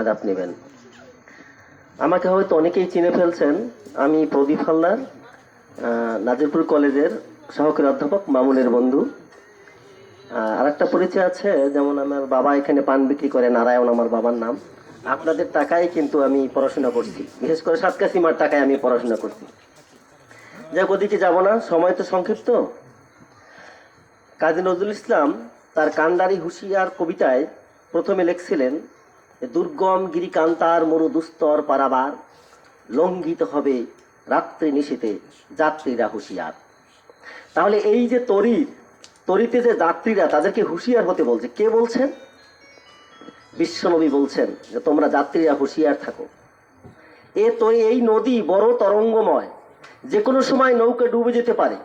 আদাব নেবেন। আমাকে হয়তো অনেকেই চিনে ফেলছেন, আমি প্রদীপ হালদার নাজিরপুর কলেজের সহকারী অধ্যাপক মামুনের বন্ধু। আর একটা পরিচয় আছে, যেমন আমার বাবা এখানে পান বিক্রি করে, নারায়ণ আমার বাবার নাম। আপনাদের টাকায় কিন্তু আমি পড়াশোনা করছি। বিশেষ করে সাতকাশিমার টাকায় আমি পড়াশোনা করছি। যাক, ওদিকে যাব না, সময় তো সংক্ষিপ্ত। কাজী নজরুল ইসলাম তার কান্ডারি, হুঁশিয়ার কবিতায় প্রথমে লিখছিলেন দুর্গম গিরিকান্তার মরু দুস্তর পারাবার লঙ্ঘিত হবে রাত্রি নিশীতে যাত্রীরা হুঁশিয়ার। তাহলে এই যে তরি, তরিতে যে যাত্রীরা তাদেরকে হুঁশিয়ার হতে বলছে, কে বলছেন? বিশ্বনবী বলছেন যে তোমরা যাত্রীরা হুঁশিয়ার থাকো। এ তরি, এই নদী বড় তরঙ্গময় যে কোনো সময় নৌকা ডুবে যেতে পারে,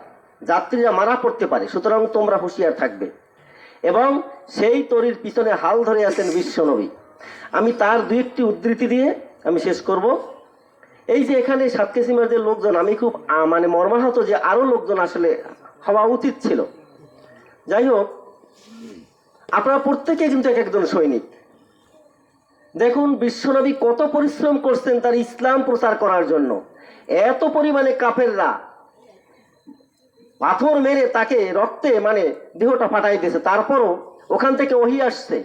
যাত্রীরা মারা পড়তে পারে, সুতরাং তোমরা হুঁশিয়ার থাকবে। এবং সেই তরির পিছনে হাল ধরে আছেন বিশ্বনবী। আমি তার দু একটি উদ্ধৃতি দিয়ে আমি শেষ করব। এই যে এখানে সাতকেসিমার যে লোকজন, আমি খুব মানে মর্মাহত যে আরও লোকজন আসলে হওয়া উচিত ছিল। যাই হোক, আপনারা প্রত্যেকে কিন্তু এক একজন সৈনিক। দেখুন, বিশ্বনবী কত পরিশ্রম করছেন তার ইসলাম প্রচার করার জন্য। এত পরিমাণে কাফেররা পাথর মেরে তাকে রক্তে মানে দেহটা ফাটাই দিয়েছে। তারপরও ওখান থেকে ওহি আসছে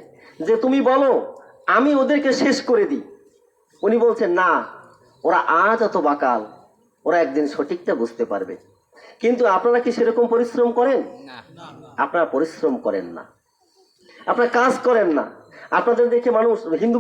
যে, তুমি বলো আমি ওদেরকে শেষ করে দিই। উনি বলছেন না ওরা আজ অত বাকাল ওরা একদিন সঠিকটা বুঝতে পারবে। কিন্তু আপনারা কি সেরকম পরিশ্রম করেন? আপনারা পরিশ্রম করেন না। আপনারা কাজ করেন না। আপনাদের দেখে মানুষ হিন্দু